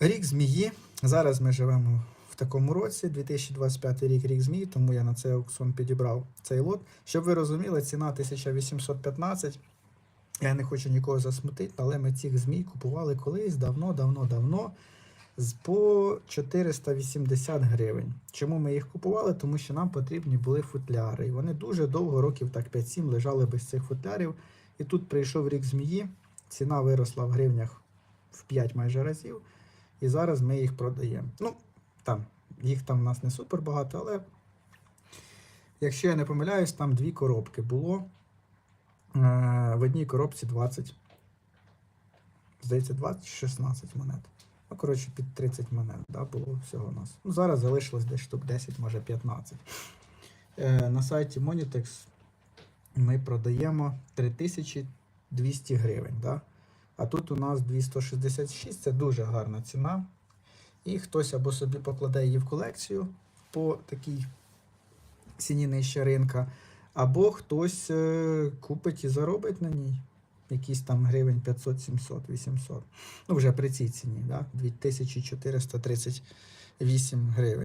Рік змії. Зараз ми живемо в такому році, 2025 рік, рік змії, тому я на цей аукціон підібрав цей лот. Щоб ви розуміли, ціна 1815. Я не хочу нікого засмутити, але ми цих змій купували колись давно, давно, давно з по 480 гривень. Чому ми їх купували? Тому що нам потрібні були футляри. І вони дуже довго, років так 5-7 лежали без цих футлярів. І тут прийшов рік змії, ціна виросла в гривнях в 5 майже разів. І зараз ми їх продаємо. Ну, там, їх там в нас не супер багато, але якщо я не помиляюсь, там дві коробки було. Е, В одній коробці 20. Здається, 20 16 монет. Ну, коротше, під 30 монет да, було всього у нас. Ну, зараз залишилось десь штук 10, може 15. Е, на сайті Monitex ми продаємо 3200 гривень. Да? А тут у нас 266, це дуже гарна ціна. І хтось або собі покладе її в колекцію по такій ціні нижче ринка, або хтось е, купить і заробить на ній якісь там гривень 500, 700, 800. Ну, вже при цій ціні, да? 2438 гривень.